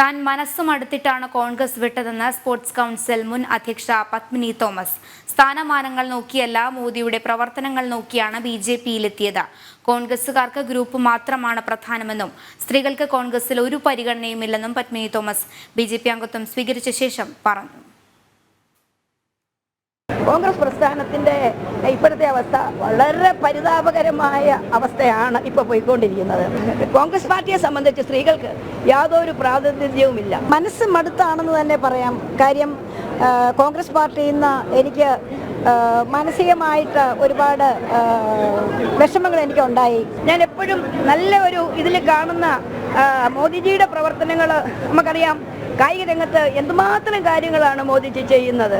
താൻ മനസ്സുമടുത്തിട്ടാണ് കോൺഗ്രസ് വിട്ടതെന്ന് സ്പോർട്സ് കൗൺസിൽ മുൻ അധ്യക്ഷ പത്മിനി തോമസ്. സ്ഥാനമാനങ്ങൾ നോക്കിയല്ല മോദിയുടെ പ്രവർത്തനങ്ങൾ നോക്കിയാണ് ബി ജെ പിയിലെത്തിയത്. കോൺഗ്രസുകാർക്ക് ഗ്രൂപ്പ് മാത്രമാണ് പ്രധാനമെന്നും സ്ത്രീകൾക്ക് കോൺഗ്രസിൽ ഒരു പരിഗണനയുമില്ലെന്നും പത്മിനി തോമസ് ബി അംഗത്വം സ്വീകരിച്ച ശേഷം പറഞ്ഞു. കോൺഗ്രസ് പ്രസ്ഥാനത്തിന്റെ ഇപ്പോഴത്തെ അവസ്ഥ വളരെ പരിതാപകരമായ അവസ്ഥയാണ് ഇപ്പൊ പോയിക്കൊണ്ടിരിക്കുന്നത്. കോൺഗ്രസ് പാർട്ടിയെ സംബന്ധിച്ച് സ്ത്രീകൾക്ക് യാതൊരു പ്രാതിനിധ്യവുമില്ല. മനസ്സ് മടുത്താണെന്ന് തന്നെ പറയാം. കാര്യം കോൺഗ്രസ് പാർട്ടിയിൽ നിന്ന് എനിക്ക് മാനസികമായിട്ട് ഒരുപാട് വിഷമങ്ങൾ എനിക്ക് ഉണ്ടായി ഞാൻ എപ്പോഴും നല്ല ഒരു ഇതിൽ കാണുന്ന മോദിജിയുടെ പ്രവർത്തനങ്ങൾ നമുക്കറിയാം. കായിക രംഗത്ത് എന്തുമാത്രം കാര്യങ്ങളാണ് മോദിജി ചെയ്യുന്നത്.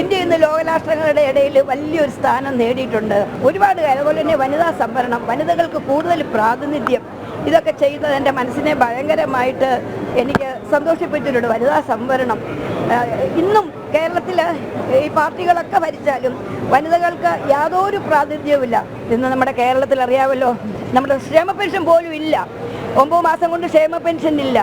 ഇന്ത്യ ഇന്ന് ലോകരാഷ്ട്രങ്ങളുടെ ഇടയിൽ വലിയൊരു സ്ഥാനം നേടിയിട്ടുണ്ട്. ഒരുപാട് അതുപോലെ തന്നെ വനിതാ സംവരണം വനിതകൾക്ക് കൂടുതൽ പ്രാതിനിധ്യം. ഇതൊക്കെ ചെയ്തത് എന്റെ മനസ്സിനെ ഭയങ്കരമായിട്ട് എനിക്ക് സന്തോഷിപ്പിച്ചിട്ടുണ്ട്. വനിതാ സംവരണം. ഇന്നും കേരളത്തിൽ ഈ പാർട്ടികളൊക്കെ ഭരിച്ചാലും വനിതകൾക്ക് യാതൊരു പ്രാതിനിധ്യവുമില്ല. ഇന്ന് നമ്മുടെ കേരളത്തിൽ അറിയാമല്ലോ നമ്മുടെ ക്ഷേമ പെൻഷൻ പോലും ഇല്ല. ഒമ്പത് മാസം കൊണ്ട് ക്ഷേമ പെൻഷൻ ഇല്ല.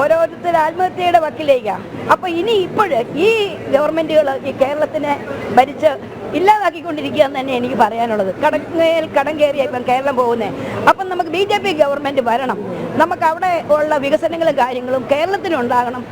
ഓരോരുത്തർ ആത്മഹത്യയുടെ വക്കിലേക്ക. അപ്പൊ ഇനി ഇപ്പോഴ് ഈ ഗവൺമെന്റുകൾ ഈ കേരളത്തിനെ ഭരിച്ച് ഇല്ലാതാക്കിക്കൊണ്ടിരിക്കുക എന്ന് തന്നെ എനിക്ക് പറയാനുള്ളത്. കടങ്ങേൽ കടം കയറിയ ഇപ്പം കേരളം പോകുന്നത് അപ്പം നമുക്ക് ബി ജെ പി വരണം. നമുക്ക് അവിടെ ഉള്ള വികസനങ്ങളും കാര്യങ്ങളും കേരളത്തിനുണ്ടാകണം.